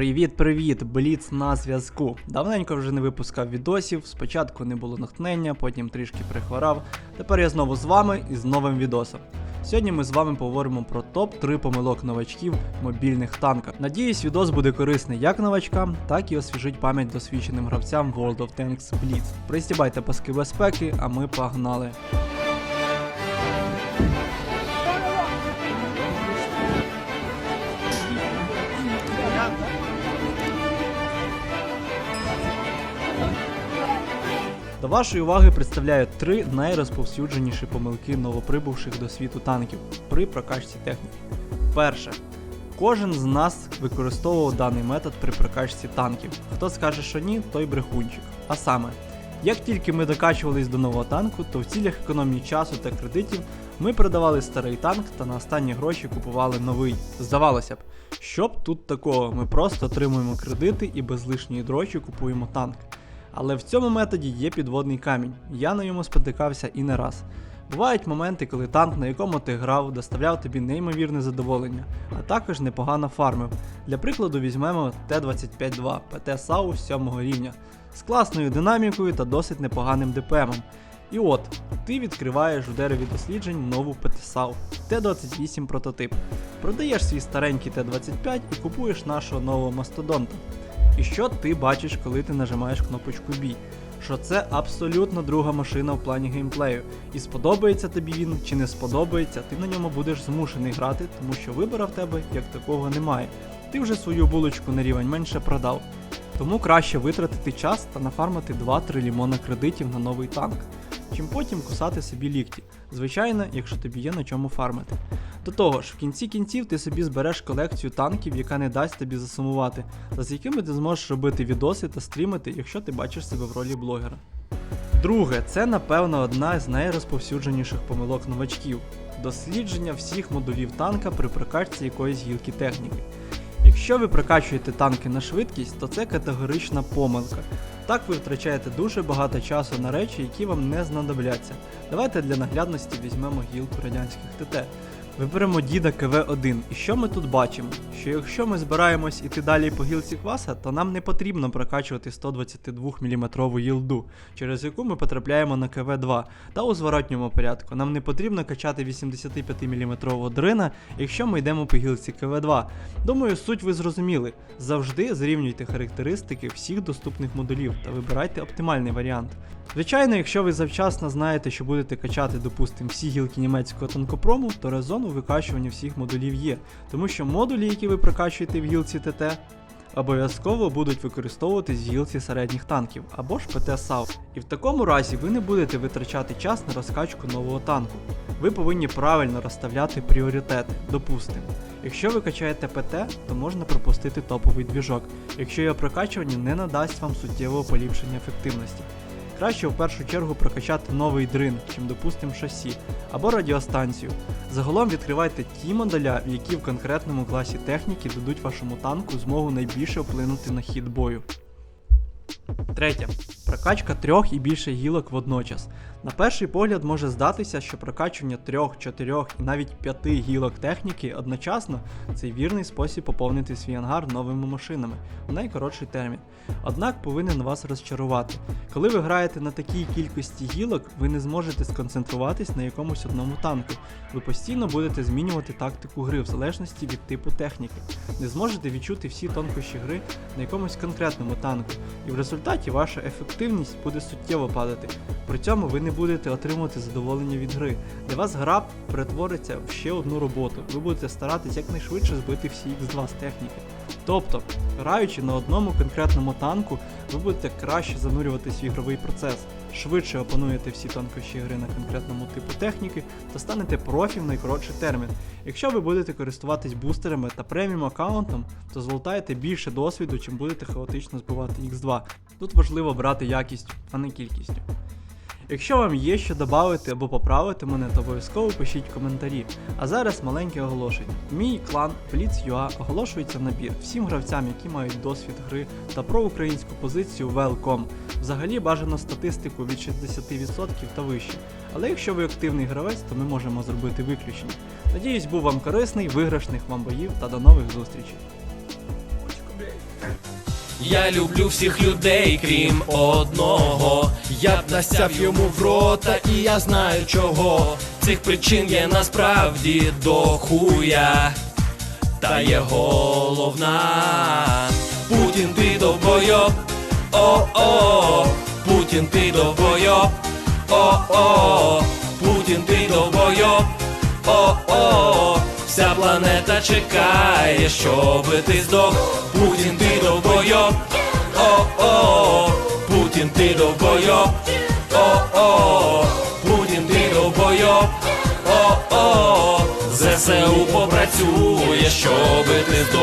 Привіт-привіт, Бліц на зв'язку. Давненько вже не випускав відосів, спочатку не було натхнення, потім трішки прихворав. Тепер я знову з вами і з новим відосом. Сьогодні ми з вами поговоримо про топ-3 помилок новачків в мобільних танках. Надіюсь, відос буде корисний як новачкам, так і освіжить пам'ять досвідченим гравцям World of Tanks Blitz. Пристібайте паски безпеки, а ми погнали. До вашої уваги представляю три найрозповсюдженіші помилки новоприбувших до світу танків при прокачці техніки. Перше. Кожен з нас використовував даний метод при прокачці танків. Хто скаже, що ні, той брехунчик. А саме, як тільки ми докачувались до нового танку, то в цілях економії часу та кредитів ми продавали старий танк та на останні гроші купували новий. Здавалося б, що б тут такого, ми просто отримуємо кредити і без лишньої дрочі купуємо танк. Але в цьому методі є підводний камінь. Я на ньому спотикався і не раз. Бувають моменти, коли танк, на якому ти грав, доставляв тобі неймовірне задоволення, а також непогано фармив. Для прикладу візьмемо Т-25-2 ПТ САУ 7 рівня з класною динамікою та досить непоганим ДПМом. І от, ти відкриваєш в дереві досліджень нову ПТСАУ Т-28 прототип. Продаєш свій старенький Т-25 і купуєш нашого нового мастодонта. І що ти бачиш, коли ти нажимаєш кнопочку бій? Що це абсолютно друга машина в плані геймплею. І сподобається тобі він чи не сподобається, ти на ньому будеш змушений грати, тому що вибора в тебе як такого немає. Ти вже свою булочку на рівень менше продав. Тому краще витратити час та нафармити 2-3 лімона кредитів на новий танк, чим потім кусати собі лікті. Звичайно, якщо тобі є на чому фармити. До того ж, в кінці кінців ти собі збереш колекцію танків, яка не дасть тобі засумувати, та з якими ти зможеш робити відоси та стрімити, якщо ти бачиш себе в ролі блогера. Друге, це напевно одна з найрозповсюдженіших помилок новачків дослідження всіх модулів танка при прокачці якоїсь гілки техніки. Якщо ви прокачуєте танки на швидкість, то це категорична помилка. Так ви втрачаєте дуже багато часу на речі, які вам не знадобляться. Давайте для наглядності візьмемо гілку радянських ТТ. Виберемо діда КВ-1. І що ми тут бачимо? Що якщо ми збираємось іти далі по гілці кваса, то нам не потрібно прокачувати 122 мм їлду, через яку ми потрапляємо на КВ-2. Та у зворотньому порядку нам не потрібно качати 85 мм дрина, якщо ми йдемо по гілці КВ-2. Думаю, суть ви зрозуміли. Завжди зрівнюйте характеристики всіх доступних модулів та вибирайте оптимальний варіант. Звичайно, якщо ви завчасно знаєте, що будете качати, допустимо, всі гілки німецького танкопрому, то резон у викачуванні всіх модулів є, тому що модулі, які ви прокачуєте в гілці ТТ, обов'язково будуть використовуватись в гілці середніх танків або ж ПТ САУ. І в такому разі ви не будете витрачати час на розкачку нового танку. Ви повинні правильно розставляти пріоритети, допустимо. Якщо ви качаєте ПТ, то можна пропустити топовий двіжок, якщо його прокачування не надасть вам суттєвого поліпшення ефективності. Краще в першу чергу прокачати новий дрин, чим допустим шасі, або радіостанцію. Загалом відкривайте ті моделя, які в конкретному класі техніки дадуть вашому танку змогу найбільше вплинути на хід бою. Третє. Прокачка трьох і більше гілок водночас. На перший погляд може здатися, що прокачування трьох, чотирьох і навіть п'яти гілок техніки одночасно це вірний спосіб поповнити свій ангар новими машинами у найкоротший термін. Однак повинен вас розчарувати. Коли ви граєте на такій кількості гілок, ви не зможете сконцентруватись на якомусь одному танку. Ви постійно будете змінювати тактику гри в залежності від типу техніки. Не зможете відчути всі тонкощі гри на якомусь конкретному танку, і в результаті ваша ефективність буде суттєво падати. При цьому ви не будете отримувати задоволення від гри. Для вас гра перетвориться в ще одну роботу. Ви будете старатись якнайшвидше збити всі X2 з техніки. Тобто, граючи на одному конкретному танку, ви будете краще занурюватись в ігровий процес, швидше опануєте всі тонкощі гри на конкретному типу техніки та станете профі в найкоротший термін. Якщо ви будете користуватись бустерами та преміум аккаунтом, то золотаєте більше досвіду, чим будете хаотично збивати X2. Тут важливо брати якістю, а не кількістю. Якщо вам є що додати або поправити мене, то обов'язково пишіть коментарі. А зараз маленьке оголошення. Мій клан Blitz.ua оголошується набір всім гравцям, які мають досвід гри та про українську позицію Welcome. Взагалі бажано статистику від 60% та вище. Але якщо ви активний гравець, то ми можемо зробити виключення. Надіюсь, був вам корисний, виграшних вам боїв та до нових зустрічей. Я люблю всіх людей, крім одного. Я б настяв йому в рота, і я знаю чого. Цих причин є насправді до хуя. Та є головна. Путін ти довбойоб, о-о, Путін ти довбойоб, о-о, Путін ти довбойоб, о-о, вся планета чекає, щоби ти здох. Путін ти довбойоб, о-о, Путін ти довбойоб, о-о, Путін ти довбойоб, о-о, ЗСУ попрацює, щоби ти здох.